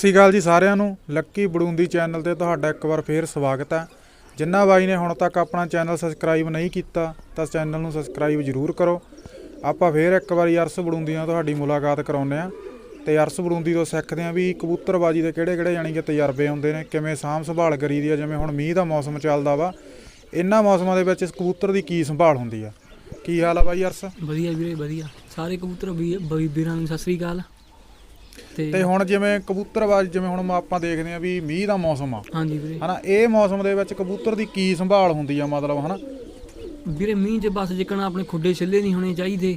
ਸ੍ਰੀ ਅਕਾਲ ਜੀ ਸਾਰਿਆਂ ਨੂੰ। ਲੱਕੀ ਬੜੂੰਦੀ ਚੈਨਲ ਤੇ ਤੁਹਾਡਾ ਇੱਕ ਵਾਰ ਫੇਰ ਸਵਾਗਤ ਹੈ। ਜਿੰਨਾ ਬਾਈ ਨੇ ਹੁਣ ਤੱਕ ਆਪਣਾ ਚੈਨਲ ਸਬਸਕ੍ਰਾਈਬ ਨਹੀਂ ਕੀਤਾ, ਤਾਂ ਚੈਨਲ ਨੂੰ ਸਬਸਕ੍ਰਾਈਬ ਜ਼ਰੂਰ ਕਰੋ। ਆਪਾਂ ਫੇਰ ਇੱਕ ਵਾਰੀ ਅਰਸ ਬੜੂੰਦੀ ਨਾਲ ਤੁਹਾਡੀ ਮੁਲਾਕਾਤ ਕਰਾਉਂਦੇ ਆ ਤੇ ਅਰਸ ਬੜੂੰਦੀ ਤੋਂ ਸਿੱਖਦੇ ਆ ਵੀ ਕਬੂਤਰਬਾਜੀ ਦੇ ਕਿਹੜੇ ਕਿਹੜੇ ਯਾਨੀ ਕਿ ਤਜਰਬੇ ਹੁੰਦੇ ਨੇ, ਕਿਵੇਂ ਸਾਂਭ ਸੰਭਾਲ ਕਰੀਦੀ ਆ, ਜਿਵੇਂ ਹੁਣ ਮੀਂਹ ਦਾ ਮੌਸਮ ਚੱਲਦਾ ਵਾ। ਇਹਨਾਂ ਮੌਸਮਾਂ ਦੇ ਵਿੱਚ ਇਸ ਕਬੂਤਰ ਦੀ ਕੀ ਸੰਭਾਲ ਹੁੰਦੀ ਆ? ਕੀ ਹਾਲ ਆ ਬਾਈ ਅਰਸ? ਵਧੀਆ ਵੀਰੇ, ਵਧੀਆ। ਸਾਰੇ ਕਬੂਤਰ ਵੀਰਾਂ ਨੂੰ ਸਤਿ ਸ੍ਰੀ ਅਕਾਲ। ਤੇ ਹੁਣ ਜਿਵੇਂ ਕਬੂਤਰਬਾਜੀ ਜਿਵੇਂ ਹੁਣ ਆਪਾਂ ਦੇਖਦੇ ਆ ਵੀ ਮੀਂਹ ਦਾ ਮੌਸਮ ਆ। ਹਾਂਜੀ ਵੀਰੇ। ਹਨਾ ਇਹ ਮੌਸਮ ਦੇ ਵਿੱਚ ਕਬੂਤਰ ਦੀ ਕੀ ਸੰਭਾਲ ਹੁੰਦੀ ਆ ਮਤਲਬ ਹਨਾ? ਵੀਰੇ ਮੀਂਹ 'ਚ ਬਸ ਜਿੱਕਣ ਆਪਣੇ ਖੁੱਡੇ ਛਿੱਲੇ ਨਹੀਂ ਹੋਣੇ ਚਾਹੀਦੇ।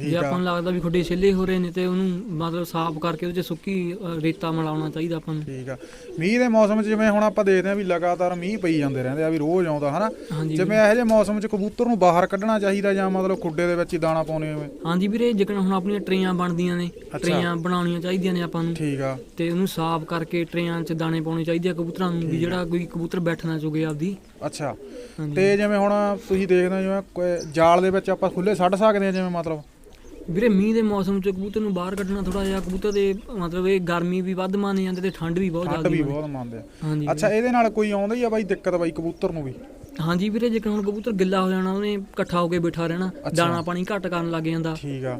ਜੇ। ਆਪਾਂ ਨੂੰ ਲੱਗਦਾ ਵੀ ਖੁੱਡੇ ਛਿੱਲੇ ਹੋ ਰਹੇ ਨੇ ਤੇ ਉਹਨੂੰ ਮਤਲਬ ਸਾਫ਼ ਕਰਕੇ ਉਹਦੇ 'ਚ ਸੁੱਕੀ ਅ, ਰੇਤਾ ਮਿਲਾਉਣਾ ਚਾਹੀਦਾ ਆਪਾਂ ਨੂੰ। ਠੀਕ ਆ। ਮੀਂਹ ਦੇ ਮੌਸਮ 'ਚ ਜਿਵੇਂ ਹੁਣ ਆਪਾਂ ਦੇਖਦੇ ਆ ਵੀ ਲਗਾਤਾਰ ਮੀਂਹ ਪਈ ਜਾਂਦੇ ਰਹਿੰਦੇ ਆ ਵੀ ਰੋਜ਼ ਆਉਂਦਾ ਹਨਾ? ਹਾਂਜੀ ਜਿਵੇਂ ਇਹੋ ਜਿਹੇ ਮੌਸਮ 'ਚ ਕਬੂਤਰ ਨੂੰ ਬਾਹਰ ਕੱਢਣਾ ਚਾਹੀਦਾ ਜਾਂ ਮਤਲਬ ਖੁੱਡੇ ਦੇ ਵਿੱਚ ਹੀ ਦਾਣਾ ਪਾਉਣੇ ਹੋਵੇ? ਹਾਂਜੀ ਵੀਰੇ ਜਿੱਕਣ ਹੁਣ ਆਪਣੀਆਂ ਟਰੇਆਂ ਬਣਦੀਆਂ ਨੇ ਟਰੇਆਂ ਬਣਾਉਣੀਆਂ ਚਾਹੀਦੀਆਂ ਨੇ ਆਪਾਂ ਨੂੰ। ਠੀਕ ਆ। ਤੇ ਉਹਨੂੰ ਸਾਫ਼ ਕਰਕੇ ਟਰੇਆਂ 'ਚ ਦਾਣੇ ਪਾਉਣੇ ਚਾਹੀਦੇ ਆ ਕਬੂਤਰਾਂ ਨੂੰ ਵੀ ਜਿਹੜਾ ਕੋਈ ਕਬੂਤਰ ਬੈਠਣਾ ਚੁਗੇ ਆਪਦੀ। ਅੱਛਾ। ਹਾਂਜੀ। ਤੇ ਜਿਵੇਂ ਹੁਣ ਤੁਸੀਂ ਦੇਖਦੇ ਹੋ ਜਿਵੇਂ ਕੋਈ ਜਾਲ ਦੇ ਵਿੱਚ ਆਪਾਂ ਖੁੱਲੇ ਛੱਡ ਸਕਦੇ ਆ ਜਿਵੇਂ ਮਤਲਬ? ਵੀਰੇ ਮੀਂਹ ਦੇ ਮੌਸਮ 'ਚ ਕਬੂਤਰ ਨੂੰ ਬਾਹਰ ਕੱਢਣਾ ਥੋੜਾ ਜਿਹਾ ਕਬੂਤਰ ਦੇ ਮਤਲਬ ਇਹ ਗਰਮੀ ਵੀ ਵੱਧ ਮੰਨ ਜਾਂਦੇ ਤੇ ਠੰਡ ਵੀ ਬਹੁਤ ਠੰਡ ਜ਼ਿਆਦਾ ਵੀ ਬਹੁਤ ਮੰਨਦੇ ਆ। ਹਾਂਜੀ ਅੱਛਾ ਇਹਦੇ ਨਾਲ ਕੋਈ ਆਉਂਦਾ ਹੀ ਆ ਬਾਈ ਦਿੱਕਤ ਬਾਈ ਕਬੂਤਰ ਨੂੰ ਵੀ? ਹਾਂਜੀ ਵੀਰੇ ਜੇ ਹੁਣ ਕਬੂਤਰ ਗਿੱਲਾ ਹੋ ਜਾਣਾ ਉਹਨੇ ਇਕੱਠਾ ਹੋ ਕੇ ਬੈਠਾ ਰਹਿਣਾ ਦਾਣਾ ਪਾਣੀ ਘੱਟ ਕਰਨ ਲੱਗ ਜਾਂਦਾ। ਠੀਕ ਆ।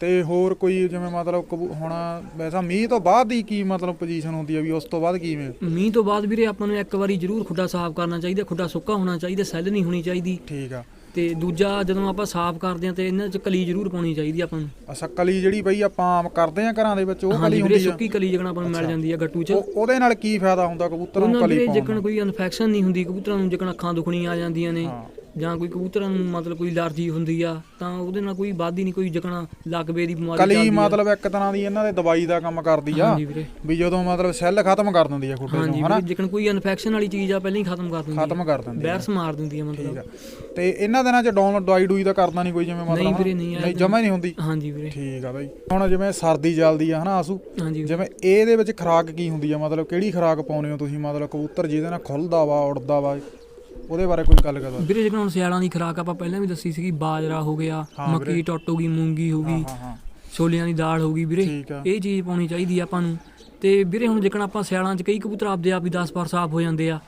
ਤੇ ਹੋਰ ਕੋਈ ਜਿਵੇਂ ਮਤਲਬ ਹੁਣ ਵੈਸਾ ਮੀਂਹ ਤੋਂ ਬਾਅਦ ਦੀ ਕੀ ਮਤਲਬ ਪੋਜੀਸ਼ਨ ਹੁੰਦੀ ਆ ਵੀ ਉਸ ਤੋਂ ਬਾਅਦ ਕਿਵੇਂ? ਮੀਂਹ ਤੋਂ ਬਾਅਦ ਵੀਰੇ ਆਪਾਂ ਨੂੰ ਇੱਕ ਵਾਰੀ ਜ਼ਰੂਰ ਖੁੱਡਾ ਸਾਫ਼ ਕਰਨਾ ਚਾਹੀਦਾ ਖੁੱਡਾ ਸੁੱਕਾ ਹੋਣਾ ਚਾਹੀਦਾ ਸੈੱਲ ਨਹੀਂ ਹੋਣੀ ਚਾਹੀਦੀ। ਠੀਕ ਆ। ਤੇ ਦੂਜਾ ਜਦੋਂ ਆਪਾਂ ਸਾਫ਼ ਕਰਦੇ ਹਾਂ ਤੇ ਇਹਨਾਂ 'ਚ ਕਲੀ ਜ਼ਰੂਰ ਪਾਉਣੀ ਚਾਹੀਦੀ ਆਪਾਂ ਨੂੰ। ਅੱਛਾ ਕਲੀ ਜਿਹੜੀ ਬਈ ਆਪਾਂ ਆਮ ਕਰਦੇ ਆ ਘਰਾਂ ਦੇ ਵਿੱਚ ਉਹ ਕਲੀ ਹੁੰਦੀ ਆ? ਸੁੱਕੀ ਕਲੀ ਜਗਣਾ ਆਪਾਂ ਨੂੰ ਮਿਲ ਜਾਂਦੀ ਆ ਗੱਟੂ 'ਚ। ਉਹ- ਉਹਦੇ ਨਾਲ ਕੀ ਫਾਇਦਾ ਹੁੰਦਾ ਕਬੂਤਰ ਨੂੰ ਉਹਨਾਂ ਕਲੀ ਵੀਰੇ ਪਾਉਣ ਜਿੱਕਣ ਕੋਈ ਇਨਫੈਕਸ਼ਨ ਨਹੀਂ ਹੁੰਦੀ ਕਬੂਤਰਾਂ ਨੂੰ ਜਿੱਕਣ ਅੱਖਾਂ ਦੁਖਣੀਆਂ ਆ ਜਾਂਦੀਆਂ ਨੇ ਜਾਂ ਕੋਈ ਕਬੂਤਰਾਂ ਨੂੰ ਮਤਲਬ ਕੋਈ ਅਲਰਜੀ ਹੁੰਦੀ ਆ ਤਾਂ ਉਹਦੇ ਨਾਲ ਕੋਈ ਵੱਧ ਨਹੀਂ ਕੋਈ ਜਿੱਕਣਾ ਲਕਵੇ ਦੀ ਬਿਮਾਰੀ ਕਲੀ ਆ। ਮਤਲਬ ਇੱਕ ਤਰ੍ਹਾਂ ਦੀ ਇਹਨਾਂ ਦੇ ਦਵਾਈ ਦਾ ਕੰਮ ਕਰਦੀ ਆ ਹਾਂਜੀ ਵੀਰੇ। ਵੀ ਜਦੋਂ ਮਤਲਬ ਸੈੱਲ ਖਤਮ ਕਰ ਦਿੰਦੀ ਆ ਖੁੱਡੇ ਹਾਂਜੀ ਨੂੰ ਹਨਾ? ਵੀਰੇ ਜਿੱਕਣ ਕੋਈ ਇਨਫੈਕਸ਼ਨ ਵਾਲੀ ਚੀਜ਼ ਆ ਪਹਿਲਾਂ ਹੀ ਖਤਮ ਕਰ ਦਿੰਦੀ ਆ। ਖਤਮ ਕਰ ਦਿੰਦੀ ਆ। ਵਾਇਰਸ ਮਾਰ ਦਿੰਦੀ ਆ ਠੀਕ ਮਤਲਬ ਆ। ਤੇ ਇਹਨਾਂ ਦਿਨਾਂ ਚ ਡਾਊਨ ਦਵਾਈ ਡੂਈ ਤਾਂ ਕਰਦਾ ਨਹੀਂ ਕੋਈ ਜਿਵੇਂ ਮਤਲਬ ਨਹੀਂ? ਵੀਰੇ, ਨਹੀਂ, ਨਹੀਂ ਜਮਾ ਹੀ ਨਹੀਂ ਹੁੰਦੀ। ਹਾਂਜੀ ਵੀਰੇ। ਠੀਕ ਆ ਬਾਈ। ਹੁਣ ਜਿਵੇਂ ਸਰਦੀ ਚੱਲਦੀ ਆ ਹਨਾ ਆਸੂ? ਹਾਂਜੀ। ਜਿਵੇਂ ਇਹਦੇ ਵਿੱਚ ਖੁਰਾਕ ਕੀ ਹੁੰਦੀ ਆ? ਮਤਲਬ ਕਿਹੜੀ ਖੁਰਾਕ ਪਾਉਨੇ ਹੋ ਤੁਸੀਂ? ਮਤਲਬ ਕਬੂਤਰ ਜਿਹਦੇ ਨਾਲ ਖੁੱਲਦਾ ਵਾ ਉੜਦਾ ਵਾ? ਉਹਦੇ ਬਾਰੇ ਕੋਈ ਗੱਲ ਕਰਦਾ ਵੀਰੇ ਜਿਵੇਂ ਹੁਣ ਸਿਆਲਾਂ ਦੀ ਖੁਰਾਕ ਆਪਾਂ ਪਹਿਲਾਂ ਵੀ ਦੱਸੀ ਸੀਗੀ ਬਾਜਰਾ ਹੋ ਗਿਆ। ਮੱਕੀ ਟੁੱਟ ਗਈ ਮੂੰਗੀ ਹੋ ਗਈ ਛੋਲਿਆਂ ਦੀ ਦਾਲ ਹੋ ਗਈ ਵੀਰੇ। ਇਹ ਚੀਜ਼ ਪਾਉਣੀ ਚਾਹੀਦੀ ਆ ਆਪਾਂ ਨੂੰ। ਤੇ ਵੀਰੇ ਹੁਣ ਜਿਕਣ ਆਪਾਂ ਸਿਆਲਾਂ 'ਚ ਕਈ ਕਬੂਤਰ ਆਪਦੇ ਆਪ ਹੀ 10 ਵਾਰ ਸਾਫ਼ ਹੋ ਜਾਂਦੇ ਆ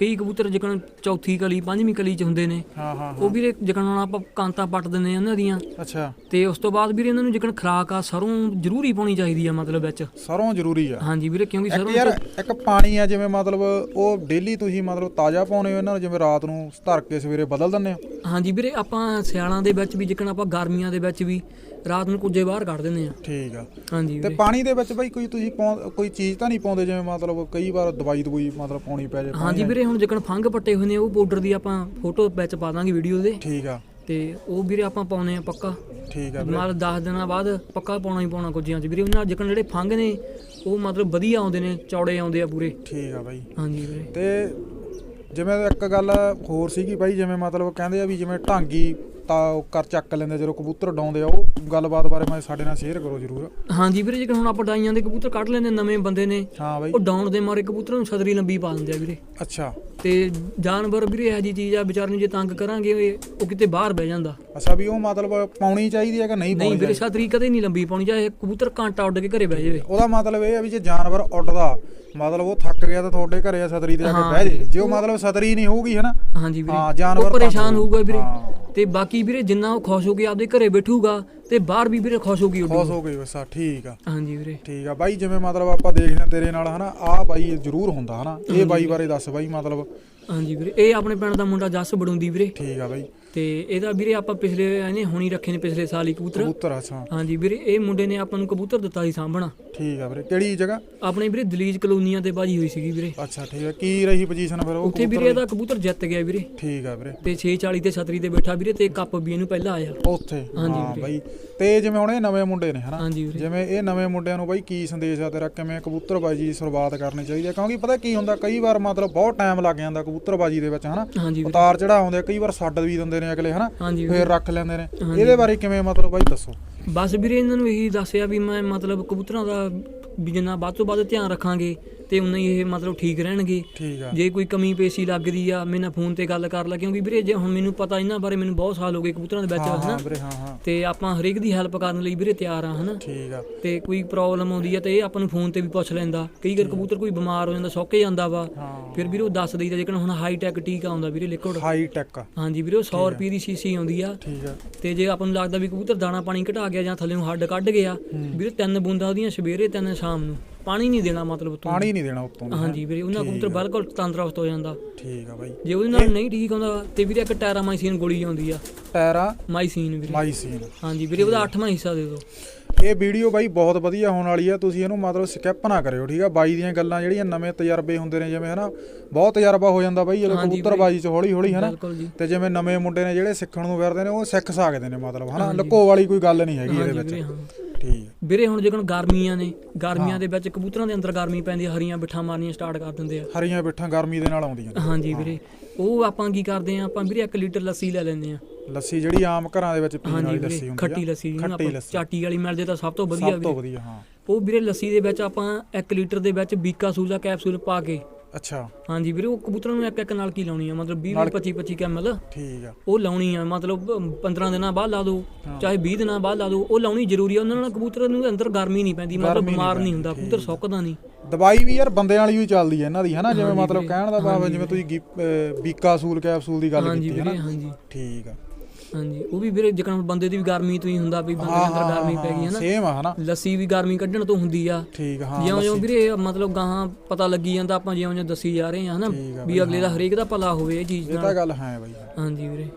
ਕਈ ਕਬੂਤਰ ਜਿਕਣ ਚੌਥੀ ਕਲੀ ਪੰਜਵੀਂ ਕਲੀ 'ਚ ਹੁੰਦੇ ਨੇ। ਹਾਂ ਹਾਂ ਉਹ ਵੀਰੇ ਜਿਕਣ ਹੁਣ ਆਪਾਂ ਕਾਂਤਾਂ ਪੱਟ ਦਿੰਦੇ ਆ ਉਹਨਾਂ ਦੀਆਂ। ਅੱਛਾ। ਤੇ ਉਸ ਤੋਂ ਬਾਅਦ ਵੀਰੇ ਇਹਨਾਂ ਨੂੰ ਜਿਕਣ ਖੁਰਾਕ ਆ ਸਰੋਂ ਜ਼ਰੂਰੀ ਪਾਉਣੀ ਚਾਹੀਦੀ ਆ ਮਤਲਬ ਵਿੱਚ। ਸਰੋਂ ਜ਼ਰੂਰੀ ਆ। ਹਾਂਜੀ ਵੀਰੇ ਕਿਉਂਕਿ ਸਰੋਂ ਯਾਰ ਇੱਕ ਪਾਣੀ ਆ ਜਿਵੇਂ ਮਤਲਬ ਉਹ ਡੇਲੀ ਤੁਸੀਂ ਮਤਲਬ ਤਾਜ਼ਾ ਪਾਉਣੇ ਹੋ ਇਹਨਾਂ ਨੂੰ ਜਿਵੇਂ ਰਾਤ ਨੂੰ ਧਰ ਕੇ ਸਵੇਰੇ ਬਦਲ ਦਿੰਦੇ ਹੋ। ਹਾਂਜੀ ਵੀਰੇ ਆਪਾਂ ਸਿਆਲਾਂ ਦੇ ਵਿੱਚ ਵੀ ਜਿਕਣ ਆਪਾਂ ਗਰਮੀਆਂ ਦੇ ਵਿੱਚ ਵੀ ਰਾਤ ਨੂੰ ਕੁੱਜੇ ਬਾਹਰ ਕੱਢ ਦਿੰਦੇ ਆ। ਠੀਕ ਆ। ਹਾਂਜੀ ਤੇ ਵੀਰੇ। ਪਾਣੀ ਦੇ ਵਿੱਚ ਬਈ ਕੋਈ ਤੁਸੀਂ ਪਾਉਂ- ਕੋਈ ਚੀਜ਼ ਤਾਂ ਨਹੀਂ ਪਾਉਂਦੇ ਜਿਵੇਂ ਮਤਲਬ ਕਈ ਵਾਰ ਦਵਾਈ ਦਵਾਈ ਮਤਲਬ ਪਾਉਣੀ ਪੈ ਜੇ ਹਾਂਜੀ ਵੀਰੇ ਹੁਣ ਜਿਕਣ ਫੰਗ ਪੱਟੇ ਹੋਏ ਨੇ ਉਹ ਪਾਊਡਰ ਦੀ ਆਪਾਂ ਫੋਟੋ ਵਿੱਚ ਪਾ ਦਾਂਗੇ ਵੀਡੀਓ ਦੇ। ਠੀਕ ਆ। ਤੇ ਉਹ ਵੀਰੇ ਆਪਾਂ ਪਾਉਨੇ ਆ ਪੱਕਾ। ਠੀਕ ਆ ਵੀਰੇ। ਨਾਲ 10 ਦਿਨਾਂ ਬਾਅਦ ਪੱਕਾ ਪਾਉਣਾ ਹੀ ਪਾਉਣਾ ਕੁੱਜੀਆਂ 'ਚ। ਵੀਰੇ ਉਹਨਾਂ ਜਿਕਣ ਜਿਹੜੇ ਫੰਗ ਨੇ ਉਹ ਮਤਲਬ ਵਧੀਆ ਆਉਂਦੇ ਨੇ ਚੌੜੇ ਆਉਂਦੇ ਆ ਪੂਰੇ। ਠੀਕ ਆ ਬਾਈ। ਹਾਂਜੀ ਵੀਰੇ। ਤੇ ਜਿਵੇਂ ਇੱਕ ਗੱਲ ਹੋਰ ਸੀਗੀ ਬਾਈ ਜਿਵੇਂ ਮਤਲਬ ਕਹਿੰਦੇ ਆ ਵੀ ਜਿਵੇਂ ਢਾਂਗੀ ਤਾਂ ਉਹ ਕਰ ਚੱਕ ਲੈਂਦੇ ਜਦੋਂ ਕਬੂਤਰ ਡਾਉਂਦੇ ਆ ਉਹ ਗੱਲਬਾਤ ਬਾਰੇ ਮੈਂ ਸਾਡੇ ਨਾਲ ਸ਼ੇਅਰ ਕਰੋ ਜਰੂਰ। ਹਾਂਜੀ ਵੀਰੇ ਜਿਕਣ ਹੁਣ ਆਪਾਂ ਡਾਈਆਂ ਦੇ ਕਬੂਤਰ ਕੱਢ ਲੈਂਦੇ ਨਵੇਂ ਬੰਦੇ ਨੇ ਹਾਂ ਬਾਈ। ਉਹ ਡਾਉਣ ਦੇ ਮਾਰੇ ਕਬੂਤਰਾਂ ਨੂੰ ਛਤਰੀ ਲੰਬੀ ਪਾ ਦਿੰਦੇ ਆ ਵੀਰੇ। ਅੱਛਾ। ਤੇ ਜਾਨਵਰ ਵੀਰੇ ਇਹੋ ਜੀ ਚੀਜ਼ ਆ ਵਿਚਾਰ ਨੂੰ ਜੇ ਤੰਗ ਕਰਾਂਗੇ ਉਹ ਕਿਤੇ ਬਾਹਰ ਬਹਿ ਜਾਂਦਾ। ਅੱਛਾ ਵੀ ਉਹ ਮਤਲਬ ਪਾਉਣੀ ਚਾਹੀਦੀ ਹੈ ਕਿ ਨਹੀਂ ਨਹੀਂ ਪਾਉਣੀ ਵੀਰੇ ਚਾਹੀਦੀ? ਛਤਰੀ ਕਦੇ ਨਹੀਂ ਲੰਬੀ ਪਾਉਣੀ ਚਾਹੇ ਕਬੂਤਰ ਘੰਟਾ ਉੱਡ ਕੇ ਘਰੇ ਬਹਿ ਜਾਵੇ। ਉਹਦਾ ਮਤਲਬ ਇਹ ਆ ਵੀ ਜੇ ਜਾਨਵਰ ਉੱਡਦਾ ਮਤਲਬ ਉਹ ਥੱਕ ਗਿਆ ਤਾਂ ਤੁਹਾਡੇ ਘਰੇ ਆ ਸਤਰੀ ਤੇ ਆ ਕੇ। ਬਹਿ ਜੇ। ਜੇ ਉਹ ਮਤਲਬ ਸਤਰੀ ਨਹੀਂ ਹੋਊਗੀ ਹਨਾ? ਹਾਂਜੀ ਵੀਰੇ। ਹਾਂ, ਜਾਨਵਰ ਪਰੇਸ਼ਾਨ ਹੋਊਗਾ ਵੀਰੇ। ਤੇ ਬਾਕੀ ਵੀਰੇ ਜਿੰਨਾ ਉਹ ਖੁਸ਼ ਹੋ ਕੇ ਆਪਦੇ ਘਰੇ ਬੈਠੂਗਾ ਤੇ ਬਾਹਰ ਵੀ ਵੀਰੇ ਖੁਸ਼ ਹੋ ਕੇ ਉੱਡੂ ਖੁਸ਼ ਹੋ ਗਈ ਬਸ ਆ, ਠੀਕ ਆ। ਹਾਂਜੀ ਵੀਰੇ। ਠੀਕ ਆ ਬਾਈ ਜਿਵੇਂ ਮਤਲਬ ਆਪਾਂ ਦੇਖਦੇ ਹਾਂ ਤੇਰੇ ਨਾਲ ਹਨਾ ਆ ਬਾਈ ਜ਼ਰੂਰ ਹੁੰਦਾ ਹਨਾ। ਇਹ ਬਾਈ ਬਾਰੇ ਦੱਸ ਬਾਈ ਮਤਲਬ। ਹਾਂਜੀ ਵੀਰੇ ਇਹ ਆਪਣੇ ਪਿੰਡ ਦਾ ਮੁੰਡਾ ਜੱਸ ਬੜੂੰਦੀ ਵੀਰੇ। ਠੀਕ ਆ ਬਾਈ। ਤੇ ਇਹਦਾ ਵੀਰੇ ਆਪਾਂ ਪਿਛਲੇ ਇਹਨੇ ਹੁਣੀ ਰੱਖੇ ਨੇ ਪਿਛਲੇ ਸਾਲ ਹੀ ਕਬੂਤਰ। ਕਬੂਤਰ ਅੱਛਾ। ਹਾਂਜੀ ਵੀਰੇ ਇਹ ਮੁੰਡੇ ਨੇ ਆਪਾਂ ਨੂੰ ਕਬੂਤਰ ਦਿੱਤਾ ਸੀ ਸਾਂਭਣਾ। ਠੀਕ ਆ ਵੀਰੇ ਕਿਹੜੀ ਜਗ੍ਹਾ? ਆਪਣੇ ਵੀਰੇ ਦਲੀਜ ਕਲੋਨੀਆਂ ਤੇ ਬਾਜੀ ਹੋਈ ਸੀਗੀ ਵੀਰੇ। ਅੱਛਾ ਠੀਕ ਆ। ਕੀ ਰਹੀ ਪੋਜੀਸ਼ਨ ਫਿਰ ਉਹ ਉੱਥੇ ਵੀਰੇ ਇਹਦਾ ਕਬੂਤਰ ਜਿੱਤ ਗਿਆ ਵੀਰੇ। ਠੀਕ ਆ ਵੀਰੇ। ਤੇ 640 ਤੇ ਛਤਰੀ ਤੇ ਬੈਠਾ ਵੀਰੇ ਤੇ ਕੱਪ ਵੀ ਇਹਨੂੰ ਪਹਿਲਾਂ ਆਇਆ। ਉੱਥੇ? ਹਾਂਜੀ। ਬਾਈ। ਤੇ ਜਿਵੇਂ ਹੁਣ ਇਹ ਨਵੇਂ ਮੁੰਡੇ ਨੇ ਹਨਾ? ਜਿਵੇਂ ਇਹ ਨਵੇਂ ਮੁੰਡਿਆਂ ਨੂੰ ਬਾਈ ਕੀ ਸੰਦੇਸ਼ ਆ ਤੇਰਾ? ਕਿਵੇਂ ਕਬੂਤਰਬਾਜੀ ਦੀ ਸ਼ੁਰੂਆਤ ਕਰਨੀ ਚਾਹੀਦੀ ਹੈ ਕਿਉਂਕਿ ਪਤਾ ਕੀ ਹੁੰਦਾ ਕਈ ਵਾਰ ਮਤਲਬ ਬਹੁਤ ਟਾਈਮ ਲੱਗ ਜਾਂਦਾ ਕਬੂਤਰਬਾਜੀ ਦੇ ਵਿੱਚ ਹਨਾ? ਉਤਾਰ ਚੜਾ ਆਉਂਦੇ ਕਈ ਵਾਰ ਛੱਡ ਵੀ ਦਿੰਦੇ ਨੇ ਅਗਲੇ ਹਨਾ? ਹਾਂਜੀ। ਵੀਰੇ ਫੇਰ ਰੱਖ ਲੈਂਦੇ ਨੇ। ਇਹਦੇ ਬਾਰੇ ਕਿਵੇਂ ਮਤਲਬ ਬਾਈ ਦੱਸੋ? ਬਸ ਵੀਰੇ ਇਹਨਾਂ ਨੂੰ ਇਹੀ ਦੱਸਿਆ ਵੀ ਮੈਂ ਮਤਲਬ ਕਬੂਤਰਾਂ ਦਾ ਵੀ ਜਿੰਨਾ ਵੱਧ ਤੋਂ ਵੱਧ ਧਿਆਨ ਰੱਖਾਂਗੇ ਤੇ ਉਨਾ ਹੀ ਇਹ ਮਤਲਬ ਠੀਕ ਰਹਿਣਗੇ। ਠੀਕ ਆ। ਜੇ ਕੋਈ ਕਮੀ ਪੇਸ਼ੀ ਲੱਗਦੀ ਆ ਮੇਰੇ ਨਾਲ ਫੋਨ ਤੇ ਗੱਲ ਕਰ ਲੈ ਕਿਉਂਕਿ ਵੀਰੇ ਜੇ ਹੁਣ ਮੈਨੂੰ ਪਤਾ ਇਹਨਾਂ ਬਾਰੇ ਮੈਨੂੰ ਬਹੁਤ ਸਾਲ ਹੋ ਗਏ ਕਬੂਤਰਾਂ ਦੇ ਵਿੱਚ ਹਾਂ ਹਨਾ। ਹਾਂ ਵੀਰੇ ਹਾਂ ਹਾਂ। ਤੇ ਆਪਾਂ ਹਰੇਕ ਦੀ ਹੈਲਪ ਕਰਨ ਲਈ ਵੀਰੇ ਤਿਆਰ ਆ ਹਨਾ। ਠੀਕ ਆ। ਤੇ ਕੋਈ ਪ੍ਰੋਬਲਮ ਆਉਂਦੀ ਆ ਤੇ ਇਹ ਆਪਾਂ ਨੂੰ ਫੋਨ ਤੇ ਵੀ ਪੁੱਛ ਲੈਂਦਾ। ਕਈ ਵਾਰ ਕਬੂਤਰ ਕੋਈ ਬਿਮਾਰ ਹੋ ਜਾਂਦਾ ਸੁੱਕ ਜਾਂਦਾ ਵਾ। ਹਾਂ। ਫਿਰ ਵੀਰੇ ਉਹ ਦੱਸ ਦਈਦਾ ਜੇਕਰ ਹੁਣ ਹਾਈ ਟੈਕ ਟੀਕਾ ਆਉਂਦਾ ਵੀਰੇ ਲਿਕੁਇਡ ਹਾਈ ਟੈਕ ਹਾਂਜੀ ਵੀਰੇ ਉਹ 100 ਰੁਪਏ ਦੀ ਸ਼ੀਸ਼ੀ ਆਉਂਦੀ ਆ। ਠੀਕ ਆ। ਤੇ ਜੇ ਆਪਾਂ ਨੂੰ ਲੱਗਦਾ ਵੀ ਕਬੂਤਰ ਦਾਣਾ ਪਾਣੀ ਘਟਾ ਗਿਆ ਜਾਂ ਥੱਲੇ ਨੂੰ ਹੱਡ ਕੱਢ ਗਿਆ ਵੀਰੇ ਤਿੰਨ ਬੂੰਦਾਂ ਉਹਦੀਆਂ ਸਵੇਰੇ ਤਿੰਨ ਸ਼ਾਮ ਨੂੰ। ਪਾਣੀ ਨਹੀਂ ਦੇਣਾ ਮਤਲਬ ਤੋਂ ਪਾਣੀ ਨਹੀਂ ਦੇਣਾ ਉੱਤੋਂ। ਹਾਂਜੀ ਵੀਰੇ ਉਹਨਾਂ ਕਬੂਤਰ ਬਿਲਕੁਲ ਤੰਦਰੁਸਤ ਹੋ ਜਾਂਦਾ। ਠੀਕ ਆ ਬਾਈ। ਜੇ ਉਹਦੇ ਨਾਲ ਨਹੀਂ ਠੀਕ ਹੁੰਦਾ ਤੇ ਵੀਰੇ ਇੱਕ ਟੈਰਾਮਾਈਸੀਨ ਗੋਲੀ ਆਉਂਦੀ ਆ। ਟੈਰਾ ਮਾਈਸੀਨ ਵੀਰੇ। ਮਾਈਸੀਨ। ਹਾਂਜੀ ਵੀਰੇ ਉਹਦਾ 8ਵਾਂ ਹਿੱਸਾ ਦੇ ਦਿਓ। ਇਹ ਵੀਡੀਓ ਬਾਈ ਬਹੁਤ ਵਧੀਆ ਹੋਣ ਵਾਲੀ ਆ ਤੁਸੀਂ ਇਹਨੂੰ ਮਤਲਬ ਸਕਿਪ ਨਾ ਕਰਿਓ ਠੀਕ ਆ? ਬਾਈ ਦੀਆਂ ਗੱਲਾਂ ਜਿਹੜੀਆਂ ਨਵੇਂ ਤਜਰਬੇ ਹੁੰਦੇ ਨੇ ਜਿਵੇਂ ਹਨਾ ਬਹੁਤ ਤਜਰਬਾ ਹੋ ਜਾਂਦਾ ਬਾਈ ਹਾਂਜੀ ਕਬੂਤਰਬਾਜੀ ਚ ਹੌਲੀ ਹੌਲੀ ਹਨਾ ਤੇ ਜਿਵੇਂ ਨਵੇਂ ਮੁੰਡੇ ਨੇ ਜਿਹੜੇ ਸਿੱਖਣ ਨੂੰ ਫਿਰਦੇ ਨੇ ਉਹ ਸਿੱਖ ਸਕਦੇ ਨੇ ਮਤਲਬ ਹਨਾ? ਲੁਕੋ ਵਾਲੀ ਕੋਈ ਗੱਲ ਨਹੀਂ ਹੈਗੀ ਇਹਦੇ ਵਿੱਚ। ਵੀਰੇ ਹਾਂ ਵੀਰੇ ਹੁਣ ਜੇਕਰ ਗਰਮੀਆਂ ਨੇ ਗਰਮੀਆਂ ਦੇ ਵਿੱਚ ਕਬੂਤਰਾਂ ਦੇ ਅੰਦਰ ਗਰਮੀ ਪੈਂਦੀ ਆ ਹਰੀਆਂ ਬਿੱਠਾਂ ਮਾਰਨੀਆਂ ਸਟਾਰਟ ਕਰ ਦਿੰਦੇ ਆ। ਹਰੀਆਂ ਪਿੱਠਾਂ ਗਰਮੀ ਦੇ ਨਾਲ ਆਉਂਦੀਆਂ। ਨੇ ਹਾਂਜੀ ਵੀਰੇ ਉਹ ਆਪਾਂ ਕੀ ਕਰਦੇ ਆ ਆਪਾਂ ਵੀਰੇ 1 ਲੀਟਰ ਲੱਸੀ ਲੈ ਲੈਂਦੇ ਆ। ਲੱਸੀ ਜਿਹੜੀ ਆਮ ਘਰਾਂ ਦੇ ਵਿੱਚ ਪੀਣ ਵਾਲੀ ਵੀਰੇ ਲੱਸੀ ਹੁੰਦੀ ਆ। ਖੱਟੀ ਲੱਸੀ ਆਪਾਂ ਚਾਟੀ ਵਾਲੀ ਮਿਲ ਜੇ ਤਾਂ ਸਭ ਤੋਂ ਵਧੀਆ ਸਭ ਤੋਂ ਵੀਰੇ। ਵਧੀਆ ਹਾਂ। ਉਹ ਵੀਰੇ ਲੱਸੀ ਦੇ ਵਿੱਚ ਆਪਾਂ 1 ਲੀਟਰ ਦੇ ਵਿੱਚ ਬੀਕਾ ਸੂਲਾ ਕੈਪਸੂਲ ਪਾ ਕੇ ਅੱਛਾ। ਹਾਂਜੀ ਵੀਰੇ ਉਹ ਕਬੂਤਰਾਂ ਨੂੰ ਇੱਕ ਇੱਕ ਨਾਲ ਕੀ ਲਾਉਣੀ ਆ? ਮਤਲਬ 20 25 25 ਕੈਮਲ ਠੀਕ ਆ। ਉਹ ਲਾਉਣੀ ਆ ਮਤਲਬ 15 ਦਿਨਾਂ ਬਾਅਦ ਲਾ ਦਿਓ। ਚਾਹੇ 20 ਦਿਨਾਂ ਬਾਅਦ ਲਾ ਦਿਓ ਉਹ ਲਾਉਣੀ ਜ਼ਰੂਰੀ ਆ। ਉਹਨਾਂ ਨਾਲ ਕਬੂਤਰ ਨੂੰ ਅੰਦਰ ਗਰਮੀ ਨਹੀਂ ਪੈਂਦੀ ਮਤਲਬ ਬਿਮਾਰ ਨਹੀਂ ਹੁੰਦਾ ਕਬੂਤਰ ਸੁੱਕਦਾ ਨਹੀਂ। ਦਵਾਈ ਵੀ ਯਾਰ ਬੰਦਿਆਂ ਵਾਲੀ ਵੀ ਚੱਲਦੀ ਹੈ ਇਹਨਾਂ ਦੀ ਹਨਾ? ਜਿਵੇਂ ਮਤਲਬ ਕਹਿਣ ਦਾ ਭਾਵ ਜਿਵੇਂ ਤੁਸੀਂ ਅਹ ਬੀਕਾਸੂਲ ਕੈਪਸੂਲ ਦੀ ਗੱਲ ਕੀਤੀ ਹੈ ਨਾ ਹਾਂਜੀ। ਠੀਕ ਆ। ਹਾਂਜੀ ਉਹ ਵੀ ਵੀਰੇ ਜਿਕਣ ਬੰਦੇ ਦੀ ਵੀ ਗਰਮੀ ਤੋਂ ਹੀ ਹੁੰਦਾ ਵੀ ਬੰਦੇ ਦੇ ਅੰਦਰ ਗਰਮੀ ਪੈ ਗਈ ਹੈ ਨਾ। ਸੇਮ ਆ ਹਨਾ। ਲੱਸੀ ਵੀ ਗਰਮੀ ਕੱਢਣ ਤੋਂ ਹੁੰਦੀ ਆ। ਠੀਕ ਹਾਂ ਜਿਉਂ ਜਿਉਂ ਵੀਰੇ ਮਤਲਬ ਗਾਹਾਂ ਪਤਾ ਲੱਗੀ ਜਾਂਦਾ ਆਪਾਂ ਜਿਉਂ ਜਿਉਂ ਦੱਸੀ ਜਾ ਰਹੇ ਹਾਂ ਹਨਾ ਵੀ ਅਗਲੇ ਦਾ ਹਰੇਕ ਦਾ ਭਲਾ ਹੋਵੇ ਇਹ ਚੀਜ਼ ਇਹ ਨਾਲ। ਤਾਂ ਗੱਲ ਹੈ ਬਾਈ। ਹਾਂਜੀ ਵੀਰੇ।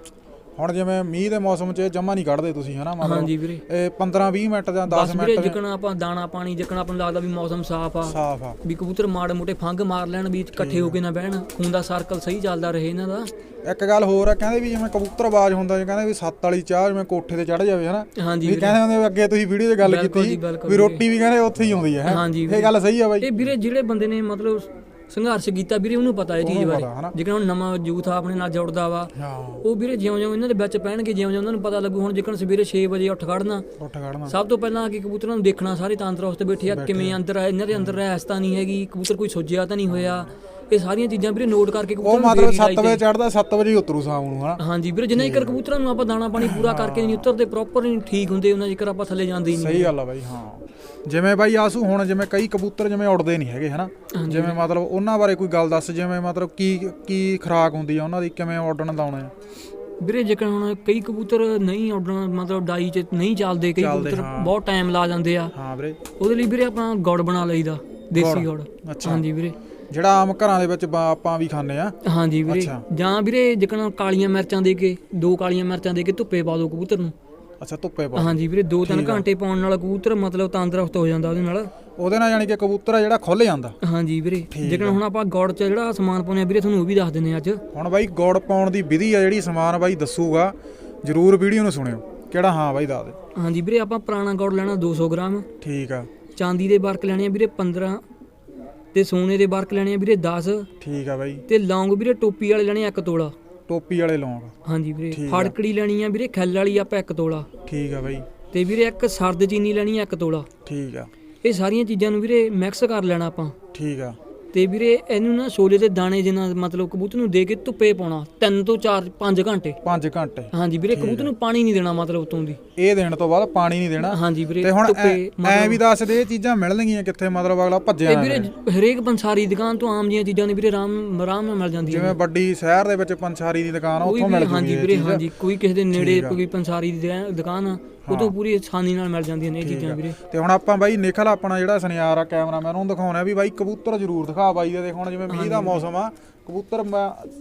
ਹੁਣ ਜਿਵੇਂ ਮੀਂਹ ਦੇ ਮੌਸਮ 'ਚ ਜਮਾ ਨਹੀਂ ਕੱਢਦੇ ਤੁਸੀਂ ਹਨਾ ਮਤਲਬ? ਹਾਂਜੀ ਵੀਰੇ। ਇਹ 15 20 ਮਿੰਟ ਜਾਂ 10 ਬਸ ਵੀਰੇ ਮਿੰਟ ਜਿਕਣ ਆਪਾਂ ਦਾਣਾ ਪਾਣੀ ਜਿਕਣ ਆਪਾਂ ਨੂੰ ਲੱਗਦਾ ਵੀ ਮੌਸਮ ਸਾਫ਼ ਆ। ਸਾਫ਼ ਆ। ਵੀ ਕਬੂਤਰ ਮਾੜੇ ਮੋਟੇ ਫੰਗ ਮਾਰ ਲੈਣ ਵੀ ਇਕੱਠੇ ਹੋ ਕੇ ਨਾ ਬਹਿਣ। ਖੂਨ ਦਾ ਸਰਕਲ ਸਹੀ ਚੱਲਦਾ ਰਹੇ ਇਹਨਾਂ ਦਾ। ਇੱਕ ਗੱਲ ਹੋਰ ਆ ਕਹਿੰਦੇ ਵੀ ਜਿਵੇਂ ਕਬੂਤਰਬਾਜ਼ ਹੁੰਦਾ ਜੇ ਕਹਿੰਦੇ ਵੀ ਸੱਤ ਵਾਲੀ ਚਾਹ ਜਿਵੇਂ ਕੋਠੇ ਤੇ ਚੜ ਜਾਵੇ ਹਨਾ? ਹਾਂਜੀ ਵੀ ਵੀਰੇ। ਕਹਿੰਦੇ ਹੁੰਦੇ ਵੀ ਅੱਗੇ ਤੁਸੀਂ ਵੀਡੀਓ 'ਚ ਗੱਲ ਬਿਲਕੁਲ ਕੀਤੀ ਬਿਲਕੁਲ ਵੀ ਰੋਟੀ ਵੀ ਕਹਿੰਦੇ ਉੱਥੇ ਹੀ ਆਉਂਦੀ ਹੈ ਹੈਂ? ਹਾਂਜੀ ਇਹ ਗੱਲ ਸਹੀ ਆ ਬਾਈ। ਇਹ ਵੀਰੇ ਜਿਹੜੇ ਬੰਦੇ ਨੇ ਮਤਲਬ ਸੰਘਰਸ਼ ਕੀਤਾ ਵੀਰੇ ਉਹਨੂੰ ਪਤਾ ਇਹ ਚੀਜ਼ ਬਾਰੇ। ਜਿਕਣ ਹੁਣ ਨਵਾਂ ਯੂਥ ਆ ਆਪਣੇ ਨਾਲ ਜੁੜਦਾ ਵਾ। ਉਹ ਵੀਰੇ ਜਿਉਂ ਜਿਉਂ ਇਹਨਾਂ ਦੇ ਵਿੱਚ ਪੈਣਗੇ ਜਿਉਂ ਜਿਉਂ ਉਹਨਾਂ ਨੂੰ ਪਤਾ ਲੱਗੂ ਹੁਣ ਜਿਕਣ ਸਵੇਰੇ 6 ਵਜੇ ਉੱਠ ਖੜਨਾ। ਸਭ ਤੋਂ ਪਹਿਲਾਂ ਕੇ ਕਬੂਤਰਾਂ ਨੂੰ ਦੇਖਣਾ ਸਾਰੇ ਤੰਦਰੁਸਤ ਬੈਠੇ ਆ ਕਿਵੇਂ ਅੰਦਰ ਆ ਇਹਨਾਂ ਦੇ ਅੰਦਰ ਰਹਿਸ ਤਾਂ ਨਹੀਂ ਹੈਗੀ ਕਬੂਤਰ ਕੋਈ ਸੁੱਜਿਆ ਤਾਂ ਨਹੀਂ ਹੋਇਆ। ਇਹ ਸਾਰੀਆਂ ਚੀਜ਼ਾਂ ਵੀਰੇ ਨੋਟ ਕਰਕੇ ਉਹ ਮਤਲਬ ਦੇਖ 7 ਲਾਈਦੇ। ਵਜੇ ਚੜਦਾ 7 ਵਜੇ ਉਤਰੂ ਸ਼ਾਮ ਨੂੰ ਹਨਾ? ਹਾਂਜੀ ਵੀਰੇ ਜਿੰਨਾ ਚਿਰ ਕਬੂਤਰਾਂ ਨੂੰ ਆਪਾਂ ਦਾਣਾ ਪਾਣੀ ਪੂਰਾ ਕਰਕੇ ਨਹੀਂ ਉਤਰਦੇ ਪ੍ਰੋਪਰ ਨਹੀਂ ਠੀਕ ਹੁੰਦੇ ਉਹਨਾਂ ਚਿਰ ਆਪਾਂ ਥੱਲੇ ਜਾਂਦੇ ਹੀ ਨਹੀਂ ਸਹੀ ਗੱਲ ਆ ਬਾਈ ਹਾਂ। ਜਿਵੇਂ ਬਾਈ ਆਸੂ ਹੁਣ ਜਿਵੇਂ ਕਈ ਕਬੂਤਰ ਜਿਵੇਂ ਉੜਦੇ ਨਹੀਂ ਹੈਗੇ ਹਨਾ? ਜਿਵੇਂ ਮਤਲਬ ਉਹਨਾਂ ਬਾਰੇ ਕੋਈ ਗੱਲ ਦੱਸ ਜਿਵੇਂ ਮਤਲਬ ਕੀ ਕੀ ਖਰਾਕ ਹੁੰਦੀ ਆ ਉਹਨਾਂ ਦੀ ਕਿਵੇਂ ਉੱਡਣ ਲਾਉਣੇ ਆ? ਵੀਰੇ ਜੇਕਰ ਹੁਣ ਕਈ ਕਬੂਤਰ ਨਹੀਂ ਉੱਡਣ ਮਤਲਬ ਡਾਈ 'ਚ ਨਹੀਂ ਚੱਲਦੇ ਕਈ ਕਬੂਤਰ। ਬਹੁਤ ਟਾਈਮ ਲਾ ਜਾਂਦੇ ਆ। ਹਾਂ ਵੀਰੇ। ਉਹਦੇ ਲਈ ਵੀਰੇ ਆਪਾਂ ਗੁੜ ਬਣਾ ਲਈਦਾ ਦੇਸੀ ਗੁੜ। ਅੱਛਾ। ਹਾਂਜੀ ਵੀਰੇ। ਜਿਹੜਾ ਆਮ ਘਰਾਂ ਦੇ ਵਿੱਚ ਆਪਾਂ ਵੀ ਖਾਂਦੇ ਆ। ਹਾਂਜੀ ਵੀਰੇ। ਅੱਛਾ। ਜਾਂ ਵੀਰੇ ਜਿਕਣ ਕਾਲੀਆਂ ਮਿਰਚਾਂ ਦੇ ਕੇ ਦੋ ਕਾਲੀਆਂ ਮਿਰਚਾਂ ਦੇ ਕੇ ਧੁੱਪੇ ਪਾ ਦਿਓ ਕਬੂਤਰ ਨੂੰ। ਅੱਛਾ ਧੁੱਪੇ ਪਾ ਹਾਂਜੀ ਵੀਰੇ 2-3 ਘੰਟੇ ਪਾਉਣ ਨਾਲ ਕਬੂਤਰ ਮਤਲਬ ਤੰਦਰੁਸਤ ਹੋ ਜਾਂਦਾ ਉਹਦੇ ਨਾਲ। ਉਹਦੇ ਨਾਲ ਯਾਨੀ ਕਿ ਕਬੂਤਰ ਆ ਜਿਹੜਾ ਖੁੱਲ ਜਾਂਦਾ। ਹਾਂਜੀ ਵੀਰੇ। ਜਿਕਣ ਹੁਣ ਆਪਾਂ ਗੁੜ 'ਚ ਜਿਹੜਾ ਸਮਾਨ ਪਾਉਂਦੇ ਆ ਵੀਰੇ ਤੁਹਾਨੂੰ ਉਹ ਵੀ ਦੱਸ ਦਿੰਦੇ ਆ ਅੱਜ। ਹੁਣ ਬਾਈ ਗੁੜ ਪਾਉਣ ਦੀ ਵਿਧੀ ਆ ਜਿਹੜੀ ਸਮਾਨ ਬਾਈ ਦੱਸੂਗਾ। ਜਰੂਰ ਵੀਡੀਓ ਨੂੰ ਸੁਣਿਓ। ਕਿਹੜਾ ਹਾਂ ਬਾਈ ਦੱਸ ਦੇ। ਹਾਂਜੀ ਵੀਰੇ ਆਪਾਂ ਪੁਰਾਣਾ ਗੁੜ ਲੈਣਾ 200 ਗ੍ਰਾਮ। ਠੀਕ ਆ। ਚਾਂਦੀ ਦੇ ਬਰਕ ਲੈਣੇ ਆ ਵੀਰੇ 15 ਤੇ ਸੋਨੇ ਦੇ ਬਰਕ ਲੈਣੇ ਆ ਵੀਰੇ 10 ਠੀਕ ਆ ਬਾਈ। ਤੇ ਲੌਂਗ ਵੀਰੇ ਟੋਪੀ ਵਾਲੇ ਲੈਣੇ ਆ ਤੋਲਾ। ਟੋਪੀ ਵਾਲੇ ਲੌਂਗ। ਹਾਂਜੀ ਵੀਰੇ। ਫੜਕੜੀ ਲੈਣੀ ਆ ਵੀਰੇ ਖੱਲ ਵਾਲੀ ਆਪਾਂ ਇੱਕ ਤੋਲਾ। ਠੀਕ ਆ ਬਾਈ। ਤੇ ਵੀਰੇ ਇੱਕ ਸਰਦ ਚੀਨੀ ਲੈਣੀ ਆ ਇੱਕ ਤੋਲਾ। ਠੀਕ ਆ। ਇਹ ਸਾਰੀਆਂ ਚੀਜ਼ਾਂ ਨੂੰ ਵੀਰੇ ਮਿਕਸ ਕਰ ਲੈਣਾ ਆਪਾਂ। ਠੀਕ ਆ। ਤੇ ਵੀਰੇ ਇਹਨੂੰ ਨਾ ਛੋਲੇ ਦੇ ਦਾਣੇ ਜਿੰਨਾ ਮਤਲਬ ਕਬੂਤਰ ਨੂੰ ਦੇ ਕੇ ਧੁੱਪੇ ਪਾਉਣਾ 3 ਤੋਂ 4 5 ਘੰਟੇ। 5 ਘੰਟੇ। ਹਾਂਜੀ ਵੀਰੇ ਕਬੂਤਰ ਨੂੰ ਪਾਣੀ ਨਹੀਂ ਦੇਣਾ ਮਤਲਬ ਉਤੋਂ ਦੀ। ਇਹ ਦੇਣ ਤੋਂ ਬਾਅਦ ਪਾਣੀ ਨਹੀਂ ਦੇਣਾ। ਹਾਂਜੀ ਵੀਰੇ ਤੇ ਹੁਣ ਐ ਵੀ ਦੱਸ ਦੇ ਇਹ ਚੀਜ਼ਾਂ ਮਿਲਣਗੀਆਂ ਕਿੱਥੇ? ਮਤਲਬ ਅਗਲਾ ਭੱਜਿਆ ਤੇ ਵੀਰੇ। ਹਰੇਕ ਪੰਸਾਰੀ ਦੁਕਾਨ ਤੋਂ ਆਮ ਜੀਆਂ ਚੀਜ਼ਾਂ ਨੇ ਵੀਰੇ ਆਰਾਮ ਆਰਾਮ ਨਾਲ ਮਿਲ ਜਾਂਦੀਆਂ ਜਿਵੇਂ ਵੱਡੀ ਸ਼ਹਿਰ ਦੇ ਵਿੱਚ ਪੰਸਾਰੀ ਦੀ ਦੁਕਾਨ ਆ ਉੱਥੋਂ ਮਿਲ ਜੂਗੀ ਹਾਂਜੀ ਵੀਰੇ। ਹਾਂਜੀ ਕੋਈ ਕਿਸੇ ਦੇ ਨੇੜੇ। ਕੋਈ ਪੰਸਾਰੀ ਦੀ ਦੁਕਾ- ਦੁਕਾਨ ਆ ਉਹ ਤੋਂ ਪੂਰੀ ਆਸਾਨੀ ਨਾਲ ਮਿਲ ਜਾਂਦੀਆਂ ਨੇ ਇਹ ਚੀਜ਼ਾਂ ਵੀਰੇ। ਤੇ ਹੁਣ ਆਪਾਂ ਬਾਈ ਨਿਖਲ ਆਪਣਾ ਜਿਹੜਾ ਸੁਨਿਆਰ ਆ ਕੈਮਰਾਮੈਨ ਉਹਨੂੰ ਦਿਖਾਉਣਾ ਵੀ ਬਾਈ ਕਬੂਤਰ ਜ਼ਰੂਰ ਦਿਖਾ ਬਾਈ ਦੇ ਦੇਖ ਹੁਣ ਜਿਵੇਂ ਮੀਂਹ ਦਾ ਮੌਸਮ ਆ ਕਬੂਤਰ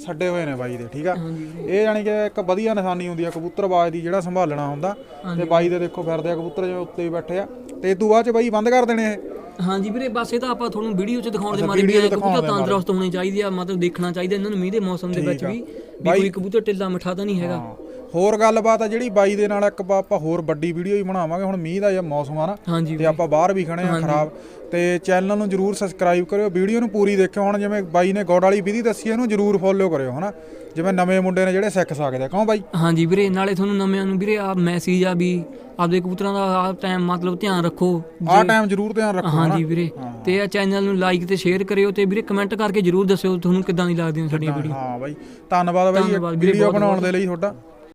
ਛੱਡੇ ਹੋਏ ਨੇ ਬਾਈ ਦੇ ਠੀਕ ਆ। ਇਹ ਜਾਨੀ ਕਿ ਇੱਕ ਵਧੀਆ ਨਿਸ਼ਾਨੀ ਹੁੰਦੀ ਆ ਕਬੂਤਰਬਾਜ਼ ਦੀ ਜਿਹੜਾ ਸੰਭਾਲਣਾ ਹੁੰਦਾ। ਤੇ ਬਾਈ ਦੇ ਦੇਖੋ ਫਿਰਦੇ ਆ ਕਬੂਤਰ ਜਿਵੇਂ ਉੱਤੇ ਹੀ ਬੈਠੇ ਆ। ਤੇ ਤੋਂ ਬਾਅਦ ਚ ਬਾਈ ਬੰਦ ਕਰ ਦੇਣੇ ਇਹ। ਹਾਂਜੀ ਵੀਰੇ ਬਸ ਇਹ ਤਾਂ ਆਪਾਂ ਤੁਹਾਨੂੰ ਵੀਡੀਓ 'ਚ ਦਿਖਾਉਣ ਦੇ ਮਾਰੇ ਵੀ ਕਬੂਤਰ। ਤੰਦਰੁਸਤ ਹੋਣੇ ਚਾਹੀਦੇ ਆ ਮਤਲਬ ਦੇਖਣਾ ਚਾਹੀਦਾ ਇਹਨਾਂ ਨੂੰ ਮੀਂਹ ਦੇ ਮੌਸਮ ਦੇ ਵਿੱਚ। ਵੀ ਵੀ ਕੋਈ ਕਬੂਤਰ ਢਿੱਲਾ ਮਿੱਠਾ ਤਾਂ ਨਹੀਂ ਹੈਗਾ। ਹੋਰ ਗੱਲਬਾਤ ਆ ਜਿਹੜੀ ਬਾਈ ਦੇ ਨਾਲ ਇੱਕ ਆਪਾਂ ਹੋਰ ਵੱਡੀ ਵੀਡੀਓ ਹੀ ਬਣਾਵਾਂਗੇ। ਹੁਣ ਮੀਂਹ ਦਾ ਜਾਂ ਮੌਸਮ ਆ ਨਾ ਤੇ ਆਪਾਂ ਬਾਹਰ ਵੀ ਖੜੇ ਆ ਖਰਾਬ। ਤੇ ਚੈਨਲ ਨੂੰ ਜਰੂਰ ਸਬਸਕ੍ਰਾਈਬ ਕਰਿਓ ਵੀਡੀਓ ਨੂੰ ਪੂਰੀ ਦੇਖਿਓ। ਹੁਣ ਜਿਵੇਂ ਬਾਈ ਨੇ ਗੋਡ ਵਾਲੀ ਵਿਧੀ ਦੱਸੀ ਇਹਨੂੰ ਜਰੂਰ ਫੋਲੋ ਕਰਿਓ ਹਨਾ? ਜਿਵੇਂ ਨਵੇਂ ਮੁੰਡੇ ਨੇ ਜਿਹੜੇ ਸਿੱਖ ਸਕਦੇ ਆ। ਕਿਉਂ ਬਾਈ? ਹਾਂਜੀ ਵੀਰੇ ਨਾਲੇ ਤੁਹਾਨੂੰ ਨਵਿਆਂ ਨੂੰ ਵੀਰੇ ਆ ਮੈਸੇਜ ਆ ਵੀ ਆਪਦੇ ਕਬੂਤਰਾਂ ਦਾ ਆ ਟਾਈਮ ਮਤਲਬ ਧਿਆਨ ਰੱਖੋ। ਆਹ ਟਾਈਮ ਜਰੂਰ ਧਿਆਨ ਰੱਖੋ ਹਾਂਜੀ ਵੀਰੇ। ਤੇ ਆ ਚੈਨਲ ਨੂੰ ਲਾਈਕ ਤੇ ਸ਼ੇਅਰ ਕਰਿਓ ਤੇ ਵੀਰੇ ਕਮੈਂਟ ਕਰਕੇ ਜਰੂਰ ਦੱਸਿਓ ਤੁਹਾਨੂੰ ਕਿੱਦਾਂ ਦੀ ਲੱਗਦੀਆਂ ਸਾਡੀਆਂ ਵੀਡੀਓ ਹਾਂ ਬਾਈ। ਧੰਨਵਾਦ ਬਾਈ ਵੀਡੀਓ ਬਣਾਉਣ ਦੇ ਲਈ ਤੁਹਾਡਾ।